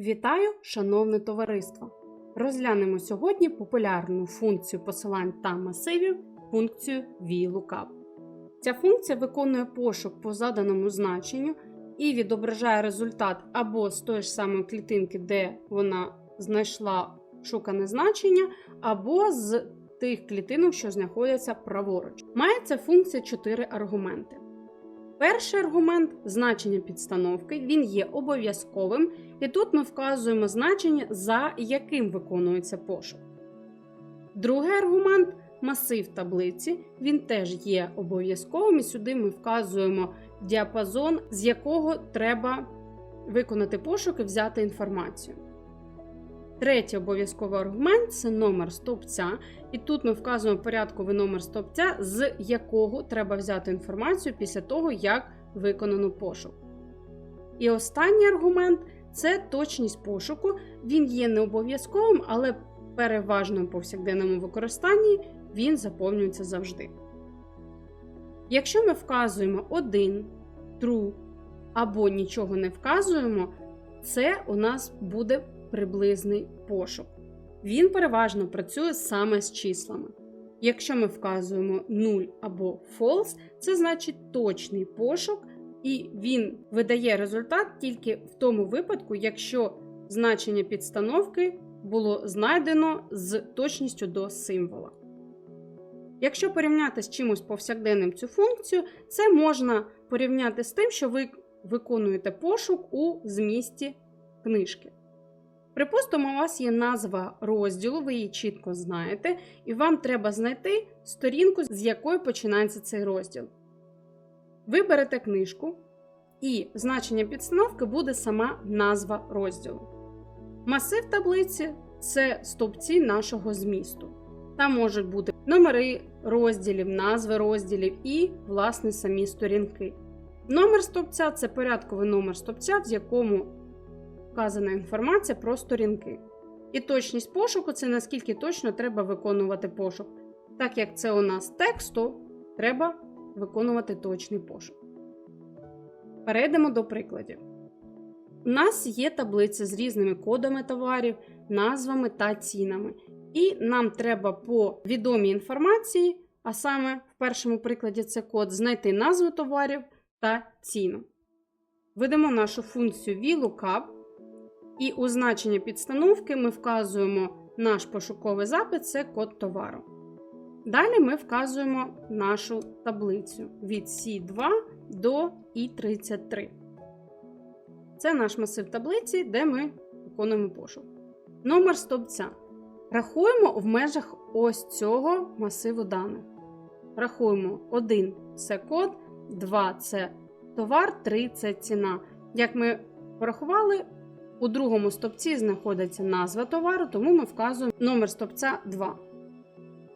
Вітаю, шановне товариство! Розглянемо сьогодні популярну функцію посилань та масивів функцію VLOOKUP. Ця функція виконує пошук по заданому значенню і відображає результат або з тої ж самої клітинки, де вона знайшла шукане значення, або з тих клітинок, що знаходяться праворуч. Має ця функція 4 аргументи. Перший аргумент значення підстановки, він є обов'язковим, і тут ми вказуємо значення, за яким виконується пошук. Другий аргумент масив таблиці, він теж є обов'язковим, і сюди ми вказуємо діапазон, з якого треба виконати пошук і взяти інформацію. Третій обов'язковий аргумент це номер стовпця, і тут ми вказуємо порядковий номер стовпця, з якого треба взяти інформацію після того, як виконано пошук. І останній аргумент це точність пошуку. Він є не обов'язковим, але переважно в повсякденному використанні він заповнюється завжди. Якщо ми вказуємо один, true або нічого не вказуємо, це у нас буде приблизний пошук. Він переважно працює саме з числами. Якщо ми вказуємо 0 або false, це значить точний пошук, і він видає результат тільки в тому випадку, якщо значення підстановки було знайдено з точністю до символа. Якщо порівняти з чимось повсякденним цю функцію, це можна порівняти з тим, що ви виконуєте пошук у змісті книжки. Припустимо, у вас є назва розділу, ви її чітко знаєте, і вам треба знайти сторінку, з якої починається цей розділ. Ви берете книжку, і значення підстановки буде сама назва розділу. Масив таблиці це стовпці нашого змісту. Там можуть бути номери розділів, назви розділів і, власне, самі сторінки. Номер стовпця це порядковий номер стовпця, в якому вказана інформація про сторінки. І точність пошуку це наскільки точно треба виконувати пошук. Так як це у нас текст, то треба виконувати точний пошук. Перейдемо до прикладів. У нас є таблиця з різними кодами товарів, назвами та цінами. І нам треба по відомій інформації, а саме в першому прикладі це код, знайти назву товарів та ціну. Ведемо нашу функцію VLOOKUP, і у значення підстановки ми вказуємо наш пошуковий запит це код товару. Далі ми вказуємо нашу таблицю від C2 до I33. Це наш масив таблиці, де ми виконуємо пошук. Номер стовпця. Рахуємо в межах ось цього масиву даних. Рахуємо 1 це код, 2 це товар, 3 це ціна. Як ми порахували, у другому стовпці знаходиться назва товару, тому ми вказуємо номер стовпця 2.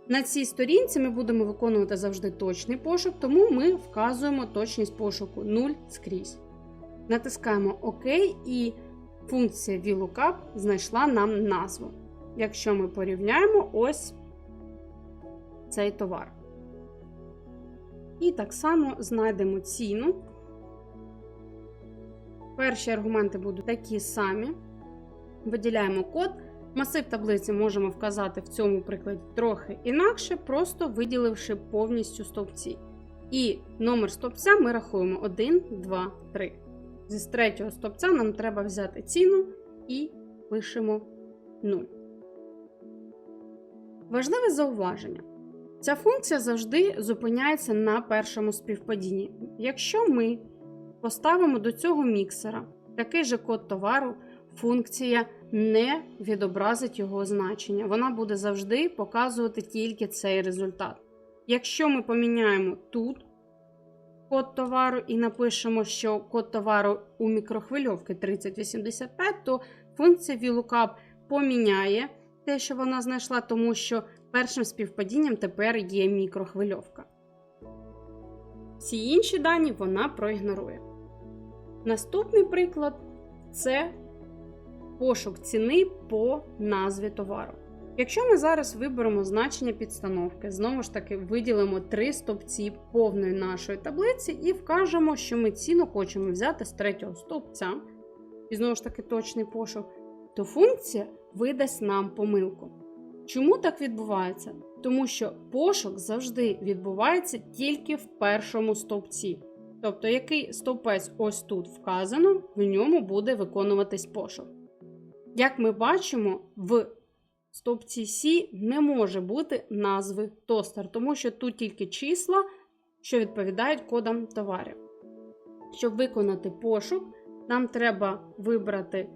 На цій сторінці ми будемо виконувати завжди точний пошук, тому ми вказуємо точність пошуку 0 скрізь. Натискаємо ОК, і функція VLOOKUP знайшла нам назву. Якщо ми порівняємо ось цей товар. І так само знайдемо ціну. Перші аргументи будуть такі самі. Виділяємо код. Масив таблиці можемо вказати в цьому прикладі трохи інакше, просто виділивши повністю стовпці. І номер стовпця ми рахуємо 1, 2, 3. Зі третього стовпця нам треба взяти ціну і пишемо 0. Важливе зауваження. Ця функція завжди зупиняється на першому співпадінні. Якщо ми поставимо до цього міксера такий же код товару, функція не відобразить його значення. Вона буде завжди показувати тільки цей результат. Якщо ми поміняємо тут код товару і напишемо, що код товару у мікрохвильовки 3085, то функція VLOOKUP поміняє те, що вона знайшла, тому що першим співпадінням тепер є мікрохвильовка. Всі інші дані вона проігнорує. Наступний приклад це пошук ціни по назві товару. Якщо ми зараз виберемо значення підстановки, знову ж таки виділимо три стовпці повної нашої таблиці і вкажемо, що ми ціну хочемо взяти з третього стовпця. і знову ж таки точний пошук, то функція видасть нам помилку. Чому так відбувається? Тому що пошук завжди відбувається тільки в першому стовпці. Тобто, який стовпець ось тут вказано, в ньому буде виконуватись пошук. Як ми бачимо, в стовпці Сі не може бути назви тостер, тому що тут тільки числа, що відповідають кодам товарів. Щоб виконати пошук, нам треба вибрати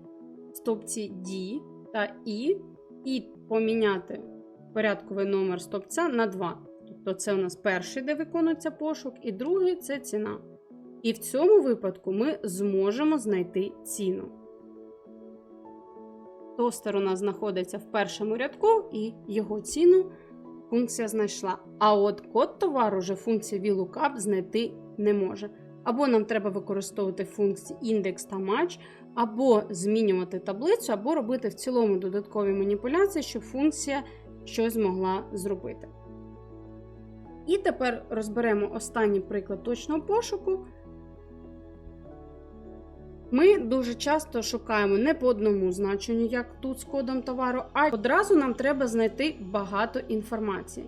стовпці D та І і поміняти порядковий номер стовпця на 2. Тобто це у нас перший, де виконується пошук, і другий це ціна. І в цьому випадку ми зможемо знайти ціну. Тостер у нас знаходиться в першому рядку, і його ціну функція знайшла. А от код товару вже функція VLOOKUP знайти не може. Або нам треба використовувати функції індекс та матч, або змінювати таблицю, або робити в цілому додаткові маніпуляції, щоб функція щось змогла зробити. І тепер розберемо останній приклад точного пошуку. Ми дуже часто шукаємо не по одному значенню, як тут з кодом товару, а одразу нам треба знайти багато інформації.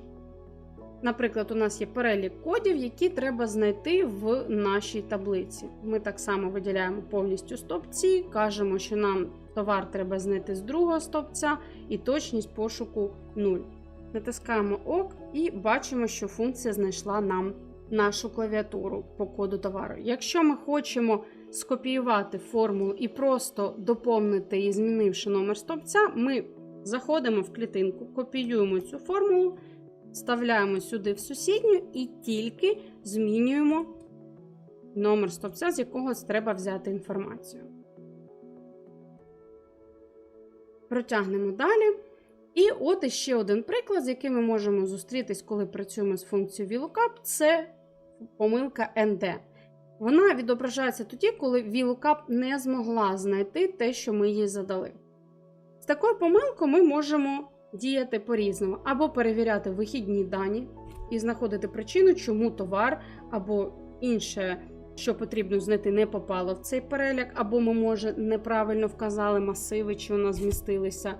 Наприклад, у нас є перелік кодів, які треба знайти в нашій таблиці. Ми так само виділяємо повністю стовпці, кажемо, що нам товар треба знайти з другого стовпця, і точність пошуку 0. Натискаємо ОК і бачимо, що функція знайшла нам нашу клавіатуру по коду товару. Якщо ми хочемо скопіювати формулу і просто доповнити її, змінивши номер стовпця, ми заходимо в клітинку, копіюємо цю формулу, вставляємо сюди в сусідню і тільки змінюємо номер стовпця, з якого треба взяти інформацію. Протягнемо далі. І от іще один приклад, з яким ми можемо зустрітись, коли працюємо з функцією VLOOKUP, це помилка ND. Вона відображається тоді, коли VLOOKUP не змогла знайти те, що ми їй задали. З такою помилкою ми можемо діяти по-різному, або перевіряти вихідні дані і знаходити причину, чому товар або інше, що потрібно знайти, не попало в цей переляк, або ми, може, неправильно вказали масиви, чи у нас змістилися,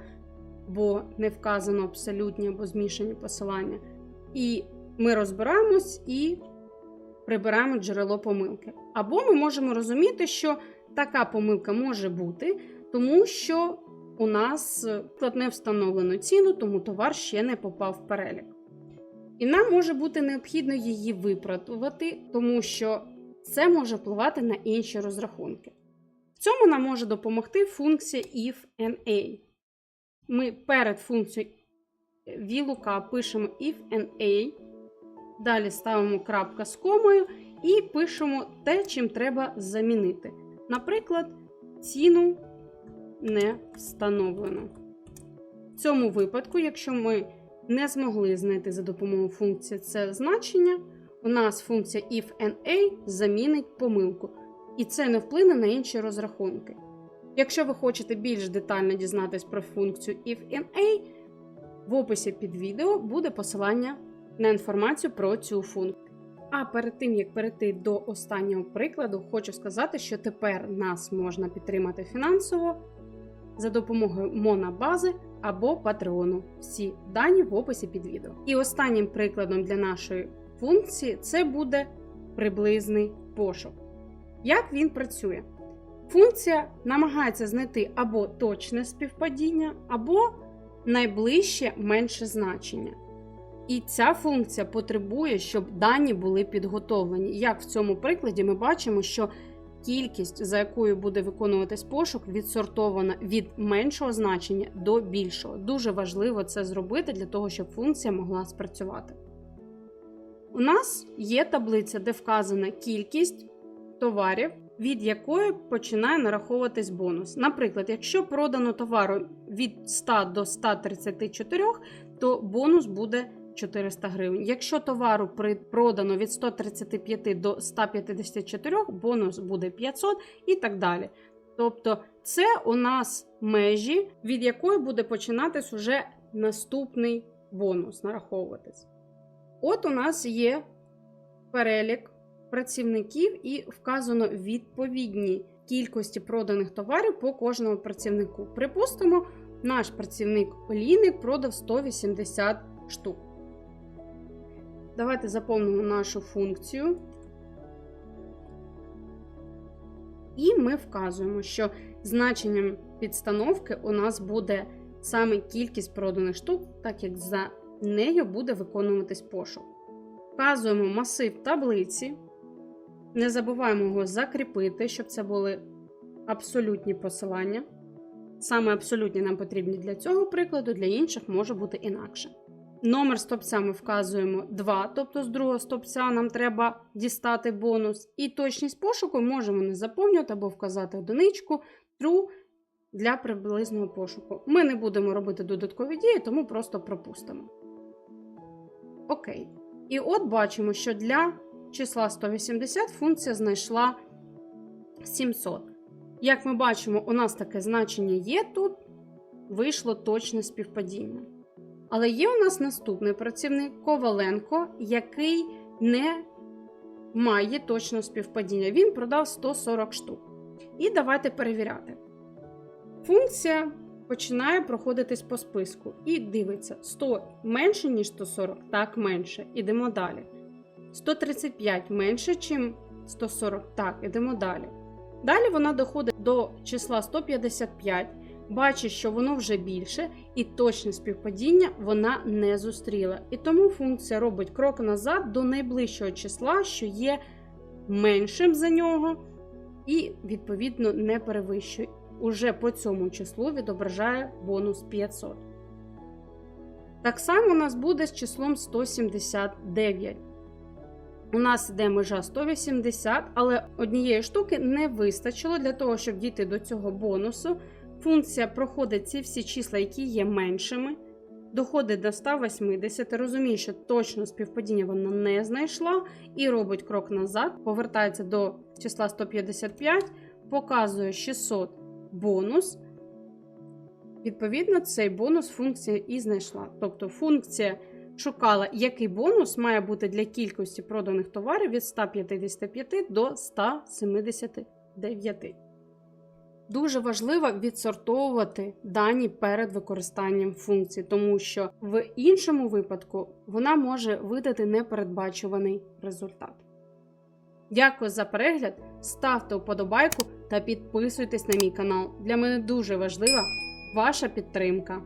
бо не вказано абсолютні або змішані посилання. І ми розбираємось і прибираємо джерело помилки. Або ми можемо розуміти, що така помилка може бути, тому що у нас склад не встановлено ціну, тому товар ще не попав в перелік. І нам може бути необхідно її виправдувати, тому що це може впливати на інші розрахунки. В цьому нам може допомогти функція if and a. Ми перед функцією VLOOKUP пишемо if and a, далі ставимо крапка з комою і пишемо те, чим треба замінити. Наприклад, ціну не встановлено. В цьому випадку, якщо ми не змогли знайти за допомогою функції це значення, у нас функція if and a замінить помилку. І це не вплине на інші розрахунки. Якщо ви хочете більш детально дізнатись про функцію if and a, в описі під відео буде посилання на інформацію про цю функцію. А перед тим як перейти до останнього прикладу, хочу сказати, що тепер нас можна підтримати фінансово за допомогою Монобази або Патреону. Всі дані в описі під відео. І останнім прикладом для нашої функції це буде приблизний пошук. Як він працює? Функція намагається знайти або точне співпадіння, або найближче менше значення. І ця функція потребує, щоб дані були підготовлені. Як в цьому прикладі ми бачимо, що кількість, за якою буде виконуватись пошук, відсортована від меншого значення до більшого. Дуже важливо це зробити для того, щоб функція могла спрацювати. У нас є таблиця, де вказана кількість товарів, від якої починає нараховуватись бонус. Наприклад, якщо продано товару від 100 до 134, то бонус буде 400 гривень. Якщо товару продано від 135 до 154, бонус буде 500 і так далі. Тобто, це у нас межі, від якої буде починатись уже наступний бонус нараховуватись. От у нас є перелік працівників і вказано відповідні кількості проданих товарів по кожному працівнику. Припустимо, наш працівник олійник продав 180 штук. Давайте заповнимо нашу функцію. І ми вказуємо, що значенням підстановки у нас буде саме кількість проданих штук, так як за нею буде виконуватись пошук. Вказуємо масив таблиці. Не забуваємо його закріпити, щоб це були абсолютні посилання. Саме абсолютні нам потрібні для цього прикладу, для інших може бути інакше. Номер стопця ми вказуємо 2, тобто з другого стопця нам треба дістати бонус. І точність пошуку можемо не заповнювати або вказати одиничку true для приблизного пошуку. Ми не будемо робити додаткові дії, тому просто пропустимо. Окей. І от бачимо, що для числа 180 функція знайшла 700. Як ми бачимо, у нас таке значення є тут, вийшло точне співпадіння. Але є у нас наступний працівник Коваленко, який не має точного співпадіння. Він продав 140 штук. І давайте перевіряти. Функція починає проходитись по списку і дивиться: 100 менше, ніж 140, так менше. Ідемо далі. 135 менше, ніж 140, так, ідемо далі. Далі вона доходить до числа 155, бачить, що воно вже більше, і точне співпадіння вона не зустріла. І тому функція робить крок назад до найближчого числа, що є меншим за нього, і, відповідно, не перевищує. Уже по цьому числу відображає бонус 500. Так само у нас буде з числом 179. У нас йде межа 180, але однієї штуки не вистачило для того, щоб дійти до цього бонусу. Функція проходить ці всі числа, які є меншими, доходить до 180, розуміє, що точно співпадіння вона не знайшла, і робить крок назад, повертається до числа 155, показує 600 бонус. Відповідно, цей бонус функція і знайшла. Тобто функція шукала, який бонус має бути для кількості проданих товарів від 155 до 179. Дуже важливо відсортовувати дані перед використанням функції, тому що в іншому випадку вона може видати непередбачуваний результат. Дякую за перегляд, ставте вподобайку та підписуйтесь на мій канал. Для мене дуже важлива ваша підтримка.